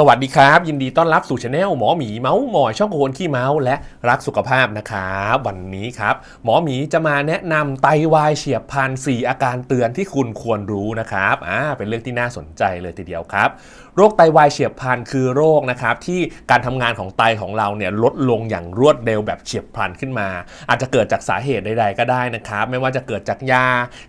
สวัสดีครับ ยินดีต้อนรับสู่ช anel หมอหมีเมาส์หมอยช่องโคนขี้เมาส์และรักสุขภาพนะครับวันนี้ครับ หมอหมีจะมาแนะนำไตวายเฉียบพลัน4อาการเตือนที่คุณควรรู้นะครับอ่าเป็นเรื่องที่น่าสนใจเลยทีเดียวครับ โรคไตวายเฉียบพลันคือโรคนะครับที่การทำงานของไตของเราเนี่ยลดลงอย่างรวดเร็วแบบเฉียบพลันขึ้นมา อาจจะเกิดจากสาเหตุใดๆก็ได้นะครับ ไม่ว่าจะเกิดจากยา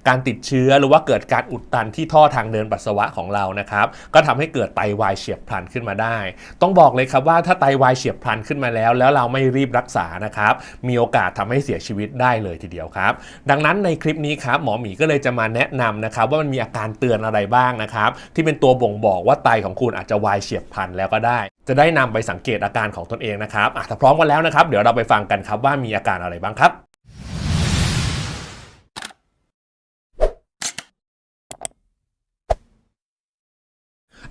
การติดเชื้อหรือว่าเกิดการอุดตันที่ท่อทางเดินปัสสาวะของเรานะครับ ก็ทำให้เกิดไตวายเฉียบพลันขึ้นมาได้ ต้องบอกเลยครับว่าถ้าไตวายเฉียบพลันขึ้นมาแล้ว แล้วเราไม่รีบรักษานะครับ มีโอกาสทำให้เสียชีวิตได้เลยทีเดียวครับ ดังนั้นในคลิปนี้ครับหมอหมีก็เลยจะมาแนะนำนะครับว่ามันมีอาการเตือนอะไรบ้างนะครับ ที่เป็นตัวบ่งบอกว่าไตของคุณอาจจะวายเฉียบพลันแล้วก็ได้ จะได้นำไปสังเกตอาการของตนเองนะครับถ้าพร้อมกันแล้วนะครับ เดี๋ยวเราไปฟังกันครับว่ามีอาการอะไรบ้างครับ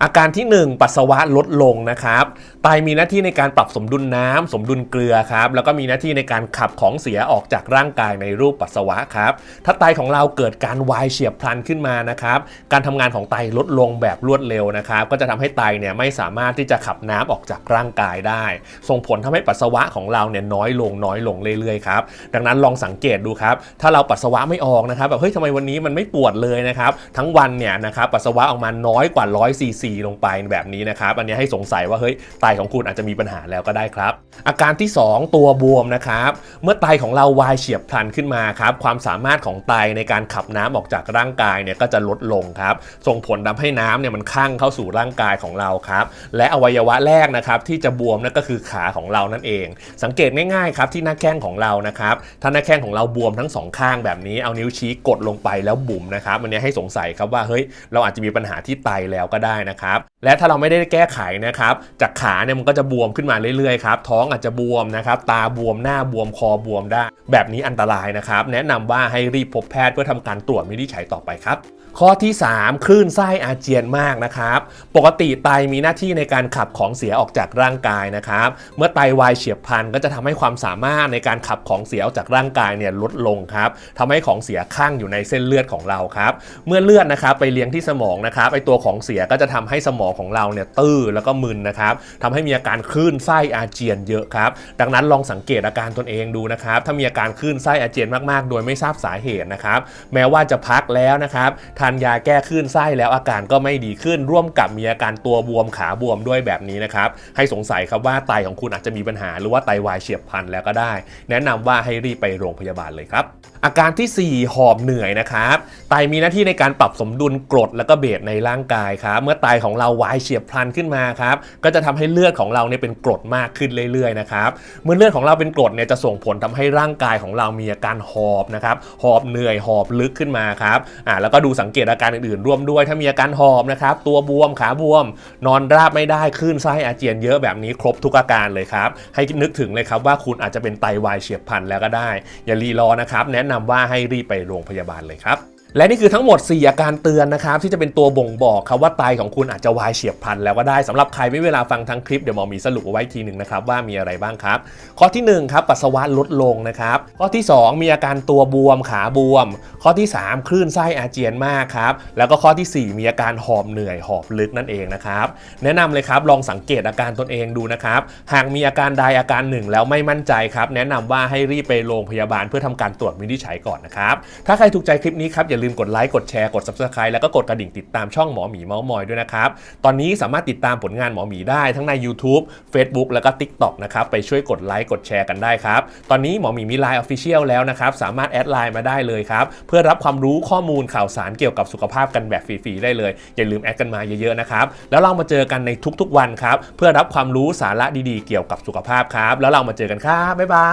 อาการที่ 1 ปัสสาวะลดลงนะครับไตมีหน้าที่ในการปรับสมดุลน้ำสมดุลเกลือครับแล้วก็มีหน้าที่ในการขับของเสียออกจากร่างกายในรูปปัสสาวะครับถ้าไตของเราเกิดการวายเฉียบพลันขึ้นมานะครับการทำงานของไตลดลงแบบรวดเร็วนะครับก็จะทำให้ไตเนี่ยไม่สามารถที่จะขับน้ำออกจากร่างกายได้ ส่งผลทำให้ปัสสาวะของเราเนี่ยน้อยลงน้อยลงเรื่อยๆครับดังนั้นลองสังเกตดูครับถ้าเราปัสสาวะไม่ออกนะครับแบบเฮ้ยทำไมวันนี้มันไม่ปวดเลยนะครับทั้งวันเนี่ยนะครับปัสสาวะออกมาน้อยกว่า100ซีซีลงไปแบบนี้นะครับ อันนี้ให้สงสัยว่าเฮ้ยไตของคุณอาจจะมีปัญหาแล้วก็ได้ครับ อาการที่ 2 ตัวบวมนะครับ เมื่อไตของเราวายเฉียบพลันขึ้นมาครับ ความสามารถของไตในการขับน้ำออกจากร่างกายเนี่ยก็จะลดลงครับ ส่งผลทำให้น้ำเนี่ยมันคั่งเข้าสู่ร่างกายของเราครับ และอวัยวะแรกนะครับที่จะบวมนั่นก็คือขาของเรานั่นเอง สังเกตง่ายๆครับที่หน้าแข้งของเรานะครับ ถ้าหน้าแข้งของเราบวมทั้งสองข้างแบบนี้ เอานิ้วชี้กดลงไปแล้วบุ๋มนะครับอันนี้ให้สงสัยครับว่าเฮ้ยเราอาจจะมีปัญหาที่ไตแล้วก็ได้นะครับครับและถ้าเราไม่ได้แก้ไขนะครับ จากขาเนี่ยมันก็จะบวมขึ้นมาเรื่อยๆครับ ท้องอาจจะบวมนะครับ ตาบวมหน้าบวมคอบวมได้ แบบนี้อันตรายนะครับ แนะนำว่าให้รีบพบแพทย์เพื่อทำการตรวจวินิจฉัยต่อไปครับข้อที่ 3 คลื่นไส้อาเจียนมากนะครับ ปกติไตมีหน้าที่ในการขับของเสียออกจากร่างกายนะครับ เมื่อไตวายเฉียบพลันก็จะทำให้ความสามารถในการขับของเสียออกจากร่างกายเนี่ยลดลงครับทำให้ของเสียข้างอยู่ในเส้นเลือดของเราครับ เมื่อเลือดนะครับไปเลี้ยงที่สมองนะครับไอตัวของเสียก็จะทำให้สมองของเราเนี่ยตื้อแล้วก็มึนนะครับทำให้มีอาการคลื่นไส้อาเจียนเยอะครับดังนั้นลองสังเกตอาการตนเองดูนะครับถ้ามีอาการคลื่นไส้อาเจียนมากๆ โดยไม่ทราบสาเหตุนะครับแม้ว่าจะพักแล้วนะครับทานยาแก้คลื่นไส้แล้วอาการก็ไม่ดีขึ้น ร่วมกับมีอาการตัวบวมขาบวมด้วยแบบนี้นะครับให้สงสัยครับว่าไตของคุณอาจจะมีปัญหาหรือว่าไตวายเฉียบพลันแล้วก็ได้ แนะนำว่าให้รีบไปโรงพยาบาลเลยครับอาการที่ 4 หอบเหนื่อยนะครับ ไตมีหน้าที่ในการปรับสมดุลกรดและก็เบสในร่างกายครับเมื่อไตของเราวายเฉียบพลันขึ้นมาครับก็จะทำให้เลือดของเราเนี่ยเป็นกรดมากขึ้นเรื่อยๆนะครับเมื่อเลือดของเราเป็นกรดเนี่ยจะส่งผลทำให้ร่างกายของเรามีอาการหอบนะครับหอบเหนื่อยหอบลึกขึ้นมาครับอ่าแล้วก็ดูสังเกตอาการอื่นๆร่วมด้วย ถ้ามีอาการหอบนะครับตัวบวมขาบวม นอนราบไม่ได้คลื่นไส้อาเจียนเยอะแบบนี้ครบทุกอาการเลยครับให้นึกถึงเลยครับว่าคุณอาจจะเป็นไตวายเฉียบพลันแล้วก็ได้ อย่ารีรอนะครับแนะนำว่าให้รีบไปโรงพยาบาลเลยครับ และนี่คือทั้งหมด 4 อาการเตือนนะครับ ที่จะเป็นตัวบ่งบอกครับว่าไตของคุณอาจจะวายเฉียบพลันแล้วก็ได้สำหรับใครไม่เวลาฟังทั้งคลิปเดี๋ยวหมอมีสรุปเอาไว้ทีหนึ่งนะครับว่ามีอะไรบ้างครับ ข้อที่1ครับปัสสาวะลดลงนะครับ ข้อที่ 2 มีอาการตัวบวมขาบวม ข้อที่ 3 คลื่นไส้อาเจียนมากครับแล้วก็ข้อทีสี่4 มีอาการหอบเหนื่อยหอบลึกนั่นเองนะครับแนะนำเลยครับลองสังเกตอาการตนเองดูนะครับหากมีอาการใดอาการหนึ่งแล้วไม่มั่นใจครับแนะนำว่าให้รีบไปโรงพยาบาลเพื่อทำการตรวจวินิจฉัยก่อนนะครับถ้าใครถูกใจคลิปนี้ครับอย่าลืมกดไลค์กดแชร์กด subscribe แล้วก็กดกระดิ่งติดตามช่องหมอหมีเมาส์มอยด้วยนะครับ ตอนนี้สามารถติดตามผลงานหมอหมีได้ทั้งใน YouTube Facebook แล้วก็ TikTok นะครับไปช่วยกดไลค์กดแชร์กันได้ครับ ตอนนี้หมอหมีมี Line Official แล้วนะครับสามารถแอดไลน์มาได้เลยครับเพื่อรับความรู้ข้อมูลข่าวสารเกี่ยวกับสุขภาพกันแบบฟรีๆได้เลย อย่าลืมแอดกันมาเยอะๆนะครับแล้วเรามาเจอกันในทุกๆวันครับเพื่อรับความรู้สาระดีๆ เกี่ยวกับสุขภาพครับ แล้วเรามาเจอกันครับบ๊ายบา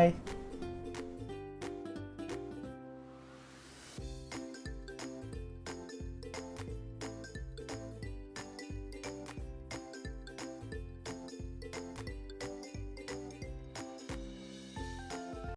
ย